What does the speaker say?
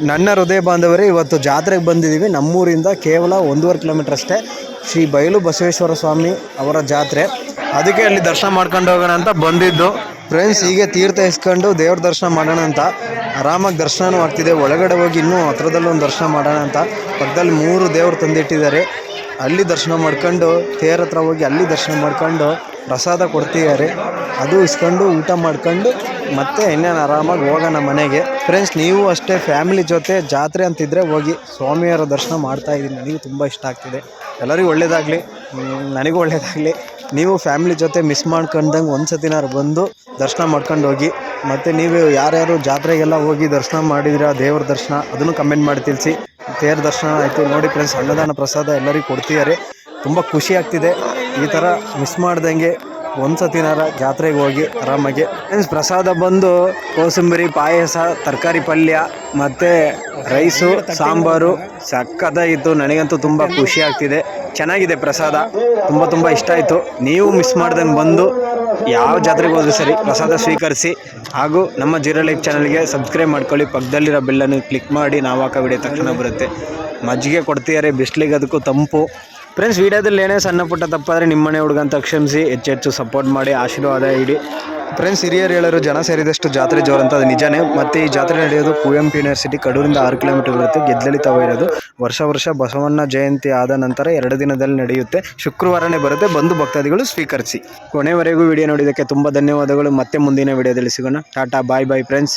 ನನ್ನ ಹೃದಯ ಬಾಂಧವರೇ, ಇವತ್ತು ಜಾತ್ರೆಗೆ ಬಂದಿದ್ದೀವಿ. ನಮ್ಮೂರಿಂದ ಕೇವಲ ಒಂದೂವರೆ ಕಿಲೋಮೀಟರ್ ಅಷ್ಟೇ. ಶ್ರೀ ಬಯಲು ಬಸವೇಶ್ವರ ಸ್ವಾಮಿ ಅವರ ಜಾತ್ರೆ. ಅದಕ್ಕೆ ಅಲ್ಲಿ ದರ್ಶನ ಮಾಡ್ಕೊಂಡು ಹೋಗೋಣ ಅಂತ ಬಂದಿದ್ದು. ಫ್ರೆಂಡ್ಸ್ ಹೀಗೆ ತೀರ್ಥ ಇಸ್ಕೊಂಡು ದೇವ್ರ ದರ್ಶನ ಮಾಡೋಣ ಅಂತ. ಆರಾಮಾಗಿ ದರ್ಶನವೂ ಆಗ್ತಿದೆ. ಒಳಗಡೆ ಹೋಗಿ ಇನ್ನೂ ಹತ್ರದಲ್ಲಿ ಒಂದು ದರ್ಶನ ಮಾಡೋಣ ಅಂತ. ಪಕ್ಕದಲ್ಲಿ ಮೂರು ದೇವರು ತಂದಿಟ್ಟಿದ್ದಾರೆ. ಅಲ್ಲಿ ದರ್ಶನ ಮಾಡ್ಕೊಂಡು, ತೇರ ಹತ್ರ ಹೋಗಿ ಅಲ್ಲಿ ದರ್ಶನ ಮಾಡ್ಕೊಂಡು ಪ್ರಸಾದ ಕೊಡ್ತಿದ್ದಾರೆ. ಅದು ಇಸ್ಕೊಂಡು ಊಟ ಮಾಡ್ಕೊಂಡು ಮತ್ತೆ ಇನ್ನೇನು ಆರಾಮಾಗಿ ಹೋಗೋಣ ಮನೆಗೆ. ಫ್ರೆಂಡ್ಸ್ ನೀವು ಅಷ್ಟೇ ಫ್ಯಾಮಿಲಿ ಜೊತೆ ಜಾತ್ರೆ ಅಂತಿದ್ರೆ ಹೋಗಿ ಸ್ವಾಮಿಯವರ ದರ್ಶನ ಮಾಡ್ತಾ ಇದ್ದೀನಿ. ನನಗೆ ತುಂಬ ಇಷ್ಟ ಆಗ್ತಿದೆ. ಎಲ್ಲರಿಗೂ ಒಳ್ಳೇದಾಗಲಿ. ನನಗೂ ಒಳ್ಳೇದಾಗಲಿ. ನೀವು ಫ್ಯಾಮಿಲಿ ಜೊತೆ ಮಿಸ್ ಮಾಡ್ಕೊಂಡಂಗೆ ಒಂದು ಸತಿನಾರು ಬಂದು ದರ್ಶನ ಮಾಡ್ಕೊಂಡು ಹೋಗಿ, ಮತ್ತು ನೀವು ಯಾರ್ಯಾರು ಜಾತ್ರೆಗೆಲ್ಲ ಹೋಗಿ ದರ್ಶನ ಮಾಡಿದಿರಾ, ದೇವ್ರ ದರ್ಶನ, ಅದನ್ನು ಕಮೆಂಟ್ ಮಾಡಿ ತಿಳಿಸಿ. ತೇರ್ ದರ್ಶನ ಆಯಿತು. ನೋಡಿ ಫ್ರೆಂಡ್ಸ್ ಅನ್ನದಾನ ಪ್ರಸಾದ ಎಲ್ಲರಿಗೂ ಕೊಡ್ತಿದ್ದಾರೆ. ತುಂಬ ಖುಷಿ ಆಗ್ತಿದೆ. ಈ ಥರ ಮಿಸ್ ಮಾಡ್ದಂಗೆ ಒಂದು ಸತಿನಾರ ಜಾತ್ರೆಗೆ ಹೋಗಿ ಆರಾಮಾಗಿ. ಪ್ರಸಾದ ಬಂದು ಕೋಸಂಬರಿ, ಪಾಯಸ, ತರಕಾರಿ ಪಲ್ಯ, ಮತ್ತು ರೈಸು, ಸಾಂಬಾರು ಸಕ್ಕತ್ತಾಗಿತ್ತು ನನಗಂತೂ ತುಂಬ ಖುಷಿ ಆಗ್ತಿದೆ. ಚೆನ್ನಾಗಿದೆ ಪ್ರಸಾದ. ತುಂಬ ತುಂಬ ಇಷ್ಟ ಆಯಿತು. ನೀವು ಮಿಸ್ ಮಾಡ್ದಂಗೆ ಬಂದು ಯಾವ ಜಾತ್ರೆಗೆ ಹೋದ್ರೂ ಸರಿ ಪ್ರಸಾದ ಸ್ವೀಕರಿಸಿ ಹಾಗೂ ನಮ್ಮ ಜೀರೋ ಲೈಫ್ ಚಾನಲ್ಗೆ ಸಬ್ಸ್ಕ್ರೈಬ್ ಮಾಡ್ಕೊಳ್ಳಿ. ಪಕ್ಕದಲ್ಲಿರೋ ಬೆಲ್ಲನ್ನು ಕ್ಲಿಕ್ ಮಾಡಿ ನಾವು ಹಾಕೋ ವಿಡಿಯೋ ತಕ್ಷಣ ಬರುತ್ತೆ. ಮಜ್ಜಿಗೆ ಕೊಡ್ತಿದ್ದಾರೆ, ಬಿಸ್ಲಿಗೆ ಅದಕ್ಕೂ ತಂಪು. ಫ್ರೆಂಡ್ಸ್ ವಿಡಿಯೋದಲ್ಲಿ ಏನೇ ಸಣ್ಣ ಪುಟ್ಟ ತಪ್ಪಾದರೆ ನಿಮ್ಮನೆ ಹುಡುಗ ಅಂತ ಕ್ಷಮಿಸಿ ಹೆಚ್ಚೆಚ್ಚು ಹೆಚ್ಚು ಸಪೋರ್ಟ್ ಮಾಡಿ, ಆಶೀರ್ವಾದ ಇಡಿ. ಫ್ರೆಂಡ್ಸ್ ಹಿರಿಯರು ಹೇಳೋರು, ಜನ ಸೇರಿದಷ್ಟು ಜಾತ್ರೆ ಜೋರು ಅಂತ ಅದು ನಿಜಾನೇ. ಮತ್ತು ಈ ಜಾತ್ರೆ ನಡೆಯೋದು ಕುವೆಂಪು ಯೂನಿವರ್ಸಿಟಿ ಕಡೂರಿಂದ ಆರು ಕಿಲೋಮೀಟರ್ ಬರುತ್ತೆ. ಗೆದ್ದಲಿ ತಾವ ಇರೋದು. ವರ್ಷ ವರ್ಷ ಬಸವಣ್ಣ ಜಯಂತಿ ಆದ ನಂತರ ಎರಡು ದಿನದಲ್ಲಿ ನಡೆಯುತ್ತೆ. ಶುಕ್ರವಾರನೇ ಬರುತ್ತೆ. ಬಂದು ಭಕ್ತಾದಿಗಳು ಸ್ವೀಕರಿಸಿ. ಕೊನೆವರೆಗೂ ವಿಡಿಯೋ ನೋಡಿದ್ದಕ್ಕೆ ತುಂಬ ಧನ್ಯವಾದಗಳು. ಮತ್ತೆ ಮುಂದಿನ ವಿಡಿಯೋದಲ್ಲಿ ಸಿಗೋಣ. ಟಾಟಾ ಬಾಯ್ ಬಾಯ್ ಫ್ರೆಂಡ್ಸ್